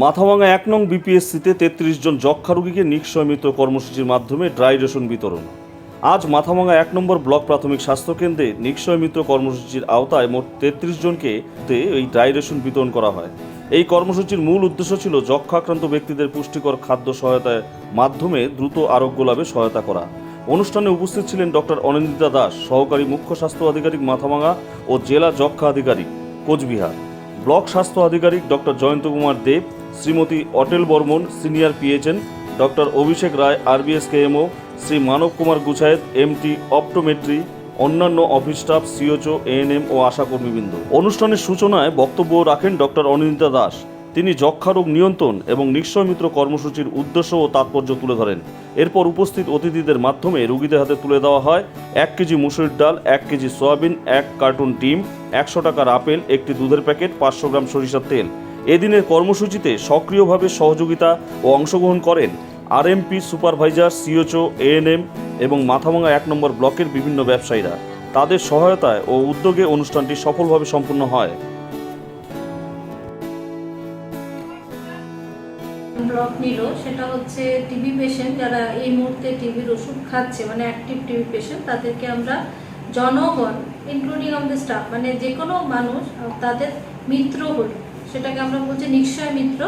মাথাভাঙা এক নং বিপিএসসিতে তেত্রিশ জন যক্ষা রোগীকে নিঃস্বয় মিত্র কর্মসূচির মাধ্যমে ড্রাই রেশন বিতরণ। আজ মাথাভাঙা এক নম্বর ব্লক প্রাথমিক স্বাস্থ্যকেন্দ্রে নিঃস্বয় মিত্র কর্মসূচির আওতায় মোট তেত্রিশ জনকে এই ড্রাই রেশন বিতরণ করা হয়। এই কর্মসূচির মূল উদ্দেশ্য ছিল যক্ষাক্রান্ত ব্যক্তিদের পুষ্টিকর খাদ্য সহায়তার মাধ্যমে দ্রুত আরোগ্য লাভে সহায়তা করা। অনুষ্ঠানে উপস্থিত ছিলেন ডক্টর অনিন্দিতা দাস, সহকারী মুখ্য স্বাস্থ্য আধিকারিক মাথাভাঙা ও জেলা যক্ষা আধিকারিক কোচবিহার। ব্লক স্বাস্থ্য আধিকারিক doctor Jayanta Kumar Deb, Shrimati Atel Barman senior PHN doctor Abhishek Roy, RBS KMO, Shri Manab Kumar Guchhait, MT optometry, অন্যান্য অফিস স্টাফ সিওচও এএনএম ও আশাকর্মীবৃন্দ। অনুষ্ঠানের সূচনায় বক্তব্য রাখেন ডক্টর অনিন্দিতা দাস। তিনি যক্ষা রোগ নিয়ন্ত্রণ এবং নিঃস্বয় মিত্র কর্মসূচির উদ্দেশ্য ও তাৎপর্য তুলে ধরেন। এরপর উপস্থিত অতিথিদের মাধ্যমে রোগীদের হাতে তুলে দেওয়া হয়। এক কেজি মুসুরির ডাল, এক কেজি সয়াবিন, এক কার্টুন ডিম, একশো টাকার আপেল, একটি দুধের প্যাকেট, পাঁচশো গ্রাম সরিষার তেল। এদিনের কর্মসূচিতে সক্রিয়ভাবে সহযোগিতা ও অংশগ্রহণ করেন আরএমপি সুপারভাইজার সিওচও এএনএম এবং মাথাভাঙা এক নম্বর ব্লকের বিভিন্ন ব্যবসায়ীরা। তাদের সহায়তায় ও উদ্যোগে অনুষ্ঠানটি সফলভাবে সম্পন্ন হয়। নিল সেটা হচ্ছে টিবি পেশেন্ট যারা এই মুহূর্তে টিবির ওষুধ খাচ্ছে মানে অ্যাক্টিভ টিবি পেশেন্ট তাদেরকে আমরা জনগণ ইনক্লুডিং আমাদের স্টাফ মানে যে কোনো মানুষ তাদের মিত্র হলো। সেটাকে আমরা বলছি নিশ্চয় মিত্র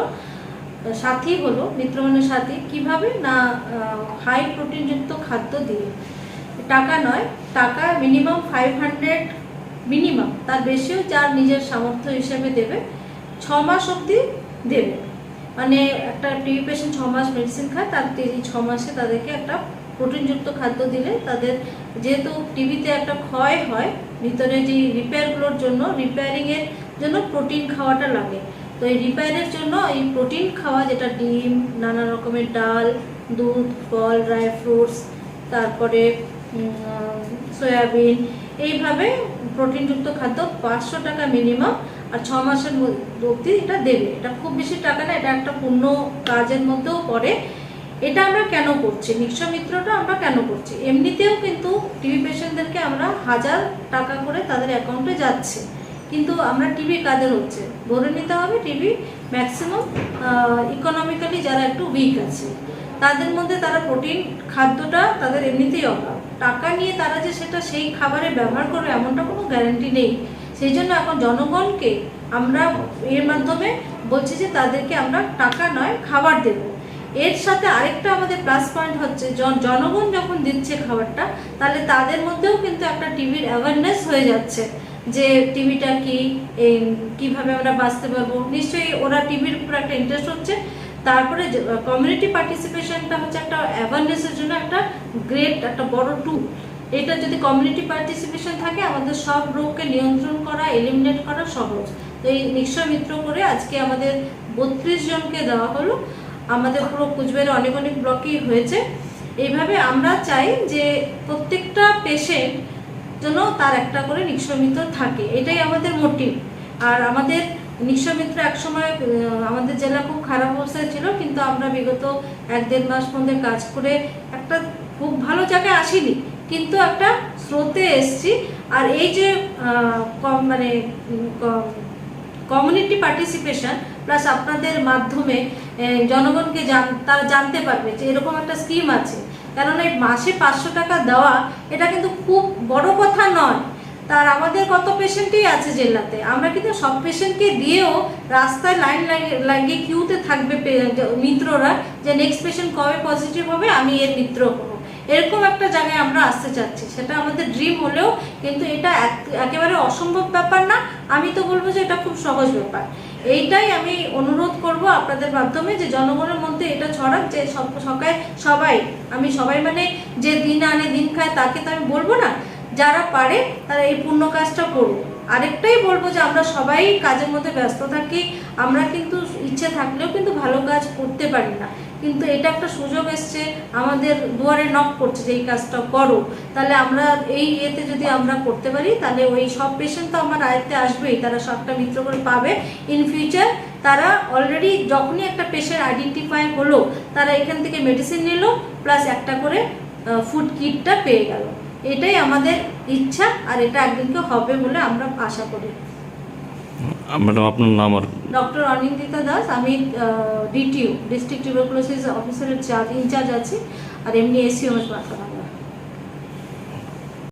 সাথী হলো, মিত্র মানে সাথী। কীভাবে? না হাই প্রোটিনযুক্ত খাদ্য দিয়ে। টাকা নয়, টাকা মিনিমাম ফাইভ হান্ড্রেড মিনিমাম তার বেশিও যার নিজের সামর্থ্য হিসেবে দেবে, ছ মাস অবধি দেবে। মানে একটা টিবি পেশেন্ট ছ মাস মেডিসিন খায়, তার এই ছ মাসে তাদেরকে একটা প্রোটিনযুক্ত খাদ্য দিলে তাদের যেহেতু টিবিতে একটা ক্ষয় হয়, ভিতরে যে রিপেয়ারগুলোর জন্য রিপেয়ারিংয়ের জন্য প্রোটিন খাওয়াটা লাগে। তো এই রিপেয়ারের জন্য এই প্রোটিন খাওয়া যেটা ডিম, নানা রকমের ডাল, দুধ, ফল ড্রাই ফ্রুটস তারপরে সয়াবিন, এইভাবে প্রোটিনযুক্ত খাদ্য পাঁচশো টাকা মিনিমাম আর ছ মাসের অবধি এটা দেবে। এটা খুব বেশি টাকা না, এটা একটা পূর্ণ কাজের মধ্যেও পড়ে। এটা আমরা কেন করছি? নিঃস্ব মিত্রটা আমরা কেন করছি? এমনিতেও কিন্তু টিভি পেশেন্টদেরকে আমরা হাজার টাকা করে তাদের অ্যাকাউন্টে যাচ্ছে। কিন্তু আমরা টিভি কাদের হচ্ছে? ধরে নিতে হবে টিভি ম্যাক্সিমাম ইকোনমিক্যালি যারা একটু উইক আছে। তাদের মধ্যে তারা প্রোটিন খাদ্যটা তাদের এমনিতেই অভাব। টাকা নিয়ে তারা যে সেটা সেই খাবারে ব্যবহার করবে এমনটা কোনো গ্যারান্টি নেই। সেই জন্য এখন জনগণকে আমরা এর মাধ্যমে বলছি যে তাদেরকে আমরা টাকা নয়, খাবার দেব। এর সাথে আরেকটা আমাদের প্লাস পয়েন্ট হচ্ছে, জন- জনগণ যখন দিচ্ছে খাবারটা, তাহলে তাদের মধ্যেও কিন্তু একটা টিভির অ্যাওয়ারনেস হয়ে যাচ্ছে যে টিভিটা কি কীভাবে আমরা বাঁচতে পারব। নিশ্চয়ই ওরা টিভির উপর একটা ইন্টারেস্ট হচ্ছে। তারপরে কমিউনিটি পার্টিসিপেশনটা হচ্ছে একটা অ্যাওয়ারনেসের জন্য একটা গ্রেট একটা বড় টুল এটা যদি কমিউনিটি পার্টিসিপেশন থাকে, আমাদের সব রোগকে নিয়ন্ত্রণ করা এলিমিনেট করা সহজ। তো এই নিশ্চয় মিত্র করে আজকে আমাদের বত্রিশ জনকে দেওয়া হলো। আমাদের পুরো কুচবিহারে অনেক অনেক ব্লকই হয়েছে। এইভাবে আমরা চাই যে প্রত্যেকটা পেশেন্ট জন্য তার একটা করে নিঃস্ব মিত্র থাকে। এটাই আমাদের মোটিভ আর আমাদের নিঃস্ব মিত্র একসময় আমাদের জেলা খুব খারাপ অবস্থায় ছিল, কিন্তু আমরা বিগত এক দেড় মাস মধ্যে কাজ করে একটা খুব ভালো জায়গায় আসিনি। কিন্তু একটা স্রোতে এসছি। আর এই যে কম মানে কমিউনিটি পার্টিসিপেশন প্লাস আপনাদের মাধ্যমে জনগণকে জান, তারা জানতে পারবে যে এরকম একটা স্কিম আছে। কেননা এই মাসে পাঁচশো টাকা দেওয়া, এটা কিন্তু খুব বড় কথা নয়। তার আমাদের কত পেশেন্টই আছে জেলাতে? আমরা কিন্তু সব পেশেন্টকে দিয়েও রাস্তায় লাইন লাগিয়ে কিউতে থাকবে মিত্ররা যে নেক্সট পেশেন্ট কবে পজিটিভ হবে, আমি এর মিত্র হব। এরকম একটা জায়গায় আমরা আসতে চাচ্ছি। সেটা আমাদের ড্রিম হলেও কিন্তু এটা এক- একেবারে অসম্ভব ব্যাপার না। আমি তো বলব যে এটা খুব সহজ ব্যাপার। এইটাই আমি অনুরোধ করব আপনাদের মাধ্যমে যে জনগণের মধ্যে এটা ছড়াক, যে সকাল সবাই আমি সবাই মানে যে দিন আনে দিন খায়, তাকে তো আমি বলব না। যারা পারে তারা এই পূর্ণ কাজটা করুক। আরেকটাই বলব যে আমরা সবাই কাজের মধ্যে ব্যস্ত থাকি, আমরা কিন্তু ইচ্ছে থাকলেও কিন্তু ভালো কাজ করতে পারি না। কিন্তু এটা একটা সুযোগ এসছে, আমাদের দুয়ারে নক করছে যে এই কাজটা করো। তাহলে আমরা এই ইয়েতে যদি আমরা করতে পারি, তাহলে ওই সব পেশেন্ট তো আমার আয়ত্তে আসবেই, তারা সবটা মিত্র করে পাবে। ইন ফিউচার তারা অলরেডি যখনই একটা পেশেন্ট আইডেন্টিফাই হলো, তারা এখান থেকে মেডিসিন নিল প্লাস একটা করে ফুড কিটটা পেয়ে গেল। এটাই আমাদের ইচ্ছা আর এটা একদিনকে হবে বলে আমরা আশা করি। ম্যাডাম আপনার নাম আর ডক্টর অনিন্দিতা দাস আমি ডিটিও ডিস্ট্রিক্ট টিউবারকুলোসিস অফিসারের চার্জ ইনচার্জ আছি আর এমনি এসিও মাথাভাঙা